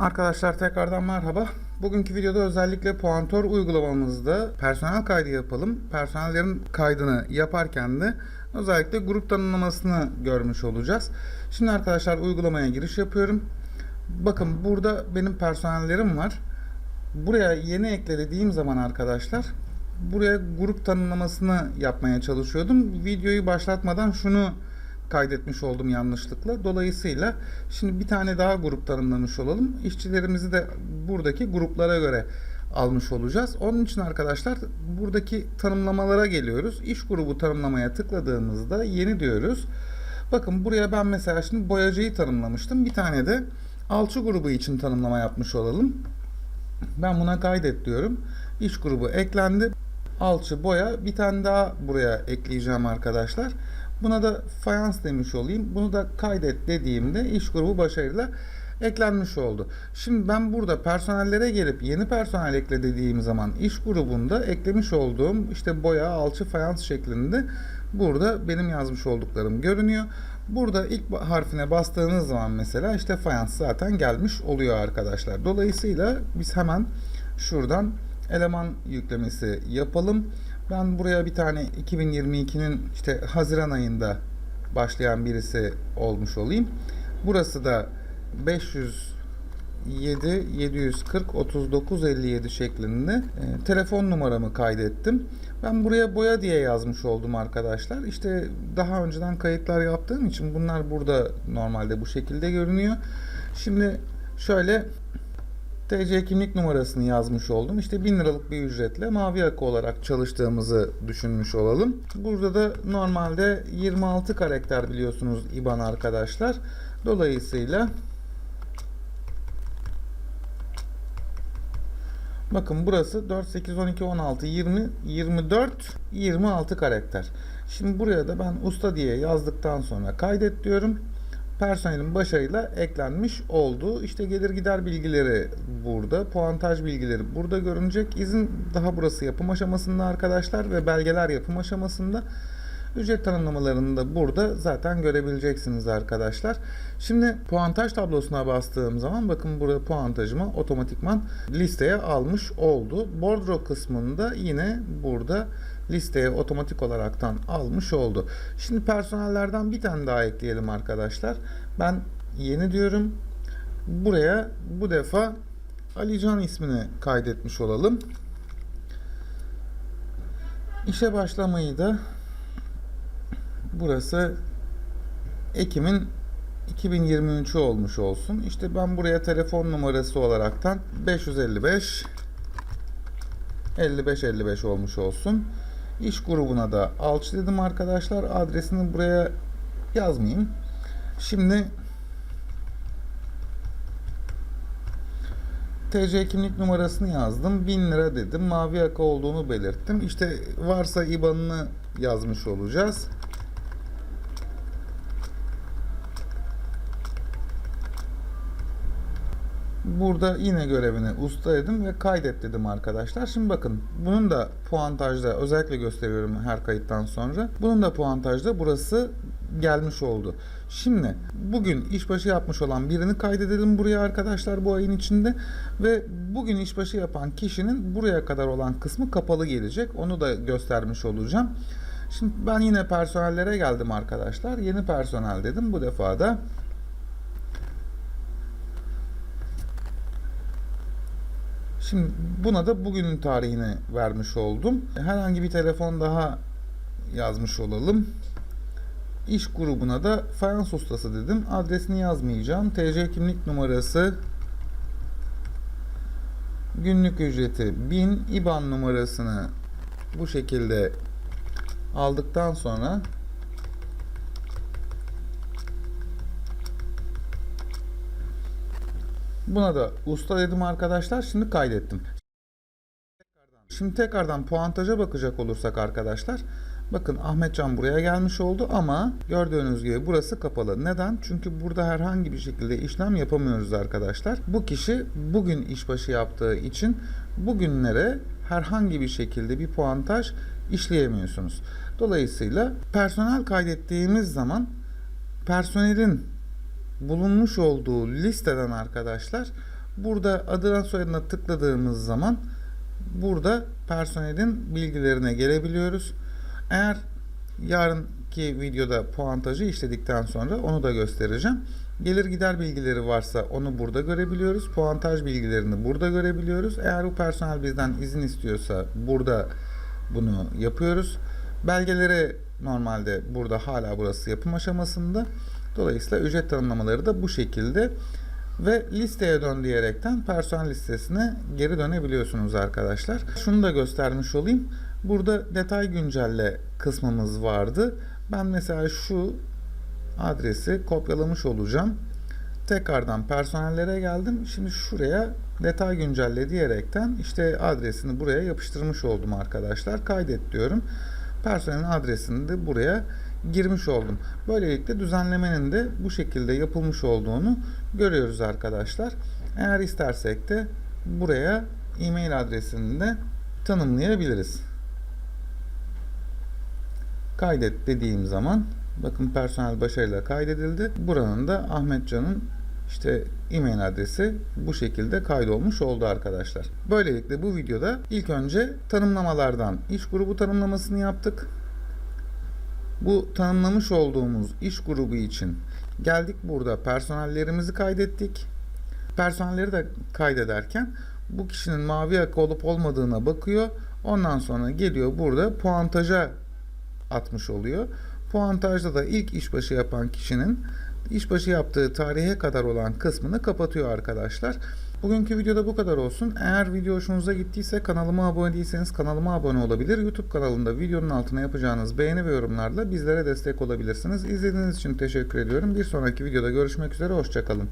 Arkadaşlar tekrardan merhaba. Bugünkü videoda özellikle puantör uygulamamızda personel kaydı yapalım. Personellerin kaydını yaparken de özellikle grup tanımlamasını görmüş olacağız. Şimdi arkadaşlar uygulamaya giriş yapıyorum. Bakın burada benim personellerim var. Buraya yeni ekle dediğim zaman arkadaşlar buraya grup tanımlamasını yapmaya çalışıyordum. Videoyu başlatmadan şunu kaydetmiş oldum yanlışlıkla. Dolayısıyla şimdi bir tane daha grup tanımlamış olalım. İşçilerimizi de buradaki gruplara göre almış olacağız. Onun için arkadaşlar buradaki tanımlamalara geliyoruz. İş grubu tanımlamaya tıkladığımızda yeni diyoruz. Bakın buraya ben mesela şimdi boyacıyı tanımlamıştım. Bir tane de alçı grubu için tanımlama yapmış olalım. Ben buna kaydet diyorum. İş grubu eklendi. Alçı boya bir tane daha buraya ekleyeceğim arkadaşlar. Buna da fayans demiş olayım. Bunu da kaydet dediğimde iş grubu başarıyla eklenmiş oldu. Şimdi ben burada personellere gelip yeni personel ekle dediğim zaman iş grubunda eklemiş olduğum işte boya, alçı, fayans şeklinde burada benim yazmış olduklarım görünüyor. Burada ilk harfine bastığınız zaman mesela işte fayans zaten gelmiş oluyor arkadaşlar. Dolayısıyla biz hemen şuradan eleman yüklemesi yapalım. Ben buraya bir tane 2022'nin işte Haziran ayında başlayan birisi olmuş olayım. Burası da 507 740 39 57 şeklinde e, telefon numaramı kaydettim. Ben buraya boya diye yazmış oldum arkadaşlar. İşte daha önceden kayıtlar yaptığım için bunlar burada normalde bu şekilde görünüyor. Şimdi şöyle TC kimlik numarasını yazmış oldum. İşte 1000 liralık bir ücretle mavi yaka olarak çalıştığımızı düşünmüş olalım. Burada da normalde 26 karakter biliyorsunuz IBAN arkadaşlar. Dolayısıyla Bakın burası 4, 8, 12, 16, 20, 24, 26 karakter. Şimdi buraya da ben usta diye yazdıktan sonra kaydet diyorum personelin başarıyla eklenmiş oldu. İşte gelir gider bilgileri burada, puantaj bilgileri burada görünecek. İzin daha burası yapım aşamasında arkadaşlar ve belgeler yapım aşamasında. Ücret tanımlamalarını da burada zaten görebileceksiniz arkadaşlar. Şimdi puantaj tablosuna bastığım zaman bakın burada puantajımı otomatikman listeye almış oldu. Bordro kısmında yine burada listeye otomatik olaraktan almış oldu. Şimdi personellerden bir tane daha ekleyelim arkadaşlar. Ben yeni diyorum. Buraya bu defa Alican ismini kaydetmiş olalım. İşe başlamayı da burası Ekim'in 2023'ü olmuş olsun. İşte ben buraya telefon numarası olaraktan 555 55 55 olmuş olsun. İş grubuna da alçı dedim arkadaşlar. Adresini buraya yazmayayım. Şimdi TC kimlik numarasını yazdım. 1000 lira dedim. Mavi yaka olduğunu belirttim. İşte varsa IBAN'ını yazmış olacağız. Burada yine görevini usta dedim ve kaydet dedim arkadaşlar. Şimdi bakın bunun da puantajda özellikle gösteriyorum her kayıttan sonra. Bunun da puantajda burası gelmiş oldu. Şimdi bugün işbaşı yapmış olan birini kaydedelim buraya arkadaşlar bu ayın içinde ve bugün işbaşı yapan kişinin buraya kadar olan kısmı kapalı gelecek. Onu da göstermiş olacağım. Şimdi ben yine personellere geldim arkadaşlar. Yeni personel dedim. Bu defa da Şimdi buna da bugünün tarihini vermiş oldum. Herhangi bir telefon daha yazmış olalım. İş grubuna da fayans ustası dedim. Adresini yazmayacağım. TC kimlik numarası günlük ücreti 1000 IBAN numarasını bu şekilde aldıktan sonra Buna da usta dedim arkadaşlar. Şimdi kaydettim. Şimdi tekrardan puantaja bakacak olursak arkadaşlar. Bakın Ahmetcan buraya gelmiş oldu ama gördüğünüz gibi burası kapalı. Neden? Çünkü burada herhangi bir şekilde işlem yapamıyoruz arkadaşlar. Bu kişi bugün işbaşı yaptığı için bugünlere herhangi bir şekilde bir puantaj işleyemiyorsunuz. Dolayısıyla personel kaydettiğimiz zaman personelin bulunmuş olduğu listeden arkadaşlar Burada adına soyadına tıkladığımız zaman burada personelin bilgilerine gelebiliyoruz. Eğer yarınki videoda puantajı işledikten sonra onu da göstereceğim. Gelir gider bilgileri varsa onu burada görebiliyoruz. Puantaj bilgilerini burada görebiliyoruz. Eğer bu personel bizden izin istiyorsa burada bunu yapıyoruz. Belgeleri normalde burada hala burası yapım aşamasında. Dolayısıyla ücret tanımlamaları da bu şekilde. Ve listeye dön diyerekten personel listesine geri dönebiliyorsunuz arkadaşlar. Şunu da göstermiş olayım. Burada detay güncelle kısmımız vardı. Ben mesela şu adresi kopyalamış olacağım. Tekrardan personellere geldim. Şimdi şuraya detay güncelle diyerekten işte adresini buraya yapıştırmış oldum arkadaşlar. Kaydet diyorum. Personelin adresini de buraya girmiş oldum. Böylelikle düzenlemenin de bu şekilde yapılmış olduğunu görüyoruz arkadaşlar. Eğer istersek de buraya e-mail adresini de tanımlayabiliriz. Kaydet dediğim zaman bakın personel başarıyla kaydedildi. Buranın da Ahmetcan'ın işte e-mail adresi bu şekilde kaydolmuş oldu arkadaşlar. Böylelikle bu videoda ilk önce tanımlamalardan iş grubu tanımlamasını yaptık. Bu tanımlamış olduğumuz iş grubu için geldik burada personellerimizi kaydettik. Personelleri de kaydederken bu kişinin mavi yaka olup olmadığına bakıyor. Ondan sonra geliyor burada puantaja atmış oluyor. Puantajda da ilk işbaşı yapan kişinin işbaşı yaptığı tarihe kadar olan kısmını kapatıyor arkadaşlar. Bugünkü videoda bu kadar olsun. Eğer video hoşunuza gittiyse kanalıma abone değilseniz kanalıma abone olabilir. YouTube kanalında videonun altına yapacağınız beğeni ve yorumlarla bizlere destek olabilirsiniz. İzlediğiniz için teşekkür ediyorum. Bir sonraki videoda görüşmek üzere. Hoşçakalın.